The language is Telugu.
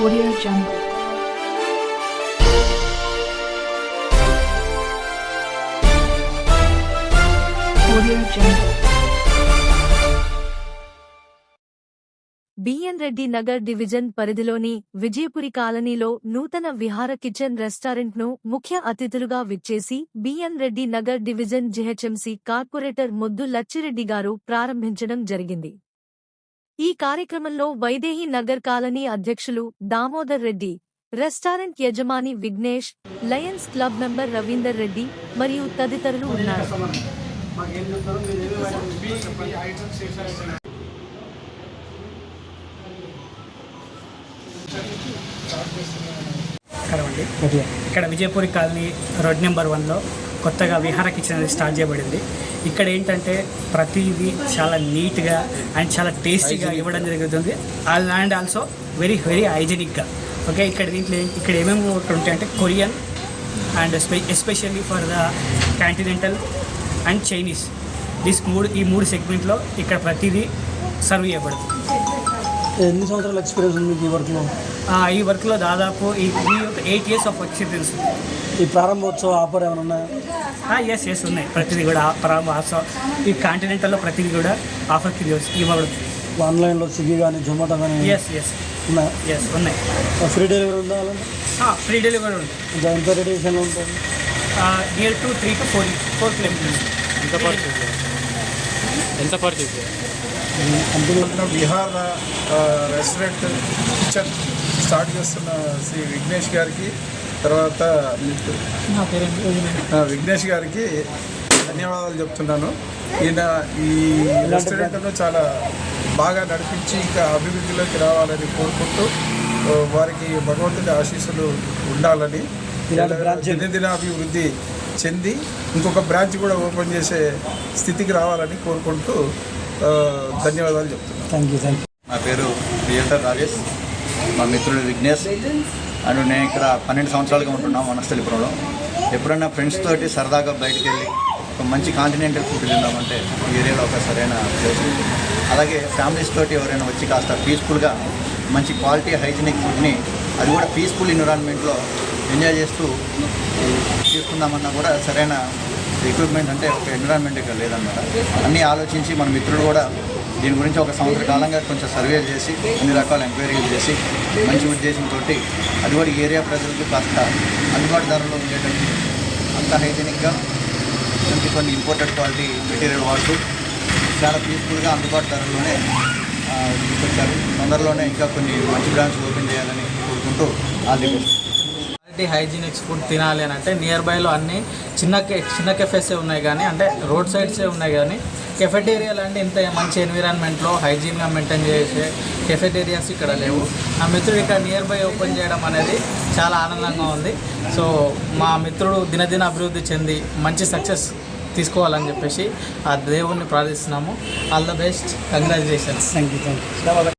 Audio Jungle. Audio Jungle. B N Reddy Nagar division పరిధిలోని విజయపురి కాలనీలో నూతన విహార కిచెన్ రెస్టారెంట్ను ముఖ్య అతిథులుగా విచ్చేసి B N Reddy Nagar division GHMC corporator Muddu Lachireddy గారు ప్రారంభించడం జరిగింది ఈ కార్యక్రమంలో వైదేహి నగర్ కాలనీ అధ్యక్షులు దామోదర్ రెడ్డి రెస్టారెంట్ యజమాని Vignesh Lions Club member Ravinder Reddy మరియు తదితరులు ఉన్నారు. ఇక్కడ విజయపూరి కాలనీ రోడ్ నెంబర్ వన్లో కొత్తగా విహార కిచెన్ అనేది స్టార్ట్ చేయబడింది. ఇక్కడ ఏంటంటే ప్రతిదీ చాలా నీట్గా అండ్ చాలా టేస్టీగా ఇవ్వడం జరుగుతుంది. అండ్ ఆల్సో వెరీ వెరీ హైజెనిక్గా ఓకే ఇక్కడ దీంట్లో ఇక్కడ ఏమేమి ఉంటాయి అంటే Korean and especially for the continental and Chinese this మూడు ఈ మూడు సెగ్మెంట్లో ఇక్కడ ప్రతిదీ సర్వ్ చేయబడుతుంది. ఎన్ని సంవత్సరాల ఎక్స్పీరియన్స్ ఉంది మీకు ఈ వర్క్లో ఆ, ఈ వర్క్లో దాదాపు ఈ ఈ ఒక ఎయిట్ ఇయర్స్ ఆఫ్ ఎక్స్పీరియన్స్ ఈ ప్రారంభోత్సవ ఆఫర్ ఏమైనా ఉన్నాయా? ఎస్ ఎస్ ఉన్నాయి. ప్రతిదీ కూడా ప్రారంభ ఈ కాంటినెంటల్లో ప్రతిదీ కూడా ఆఫర్కి ఇవ్వబడుతుంది. ఆన్లైన్లో స్విగ్గీ కానీ జొమాటో కానీ ఎస్ ఎస్ ఉన్నాయా? ఎస్ ఉన్నాయి. ఫ్రీ డెలివరీ ఉందా అలాంటి ఫ్రీ డెలివరీ ఉంది. ఇంకా ఎంత రేడియేషన్లో ఉంటుంది? Near to three to four four kilometres ఎంత ఎంత పర్చేజ్ విహార ఆ, రెస్టారెంట్ కిచెన్ స్టార్ట్ చేస్తున్న శ్రీ విఘ్నేష్ గారికి తర్వాత విఘ్నేష్ గారికి ధన్యవాదాలు చెప్తున్నాను. ఈయన ఈ రెస్టారెంట్ను చాలా బాగా నడిపించి ఇంకా అభివృద్ధిలోకి రావాలని కోరుకుంటూ వారికి భగవంతుడి ఆశీస్సులు ఉండాలని ఇలాంటి బ్రాంచ్ దినదిన అభివృద్ధి చెంది ఇంకొక బ్రాంచ్ కూడా ఓపెన్ చేసే స్థితికి రావాలని కోరుకుంటూ ధన్యవాదాలు చెప్తున్నాను. థ్యాంక్ యూ థ్యాంక్ యూ నా పేరు థియేటర్ రాజేష్. మా మిత్రుడు విఘ్నేష్. అండ్ నేను ఇక్కడ పన్నెండు సంవత్సరాలుగా ఉంటున్నాం వనస్థలిపురంలో. ఎప్పుడన్నా ఫ్రెండ్స్ తోటి సరదాగా బయటికి వెళ్ళి ఒక మంచి కాంటినెంటల్ ఫుడ్ తిందామంటే ఈ ఏరియాలో ఒక సరైన ప్లేస్ అలాగే ఫ్యామిలీస్ తోటి ఎవరైనా వచ్చి కాస్త పీస్ఫుల్గా మంచి క్వాలిటీ హైజీనిక్ ఫుడ్ని అది కూడా పీస్ఫుల్ ఎన్విరాన్మెంట్లో ఎంజాయ్ చేస్తూ తీసుకుందామన్నా కూడా సరైన ఎక్విప్మెంట్ అంటే ఒక ఎన్విరాన్మెంట్ ఇక్కడ లేదన్నమాట. అన్నీ ఆలోచించి మన మిత్రుడు కూడా దీని గురించి ఒక సంవత్సర కాలంగా కొంచెం సర్వే చేసి అన్ని రకాల ఎంక్వైరీలు చేసి మంచి ఉద్దేశంతో అది కూడా ఏరియా ప్రజలకు కాస్త అందుబాటు ధరలో ఉండేటట్టు అంత హైజీనిక్గా మంచి కొన్ని ఇంపోర్టెడ్ క్వాలిటీ మెటీరియల్ వాడుతూ చాలా పీస్ఫుల్గా అందుబాటు ధరలోనే తీసుకొచ్చారు. తొందరలోనే ఇంకా కొన్ని మంచి బ్రాంచ్లు ఓపెన్ చేయాలని కోరుకుంటూ ఆల్ ది హైజీనిక్స్ ఫుడ్ తినాలి అని అంటే నియర్ బైలో అన్ని చిన్న చిన్న కెఫేసే ఉన్నాయి కానీ అంటే రోడ్ సైడ్సే ఉన్నాయి కానీ కెఫెటేరియాలు అంటే ఇంత మంచి ఎన్విరాన్మెంట్లో హైజీన్గా మెయింటైన్ చేసే కెఫెటేరియాస్ ఇక్కడ లేవు. ఆ మిత్రుడు ఇక్కడ నియర్ బై ఓపెన్ చేయడం అనేది చాలా ఆనందంగా ఉంది. సో మా మిత్రుడు దినదిన అభివృద్ధి చెంది మంచి సక్సెస్ తీసుకోవాలని చెప్పేసి ఆ దేవుణ్ణి ప్రార్థిస్తున్నాము. All the best. Congratulations. Thank you thank you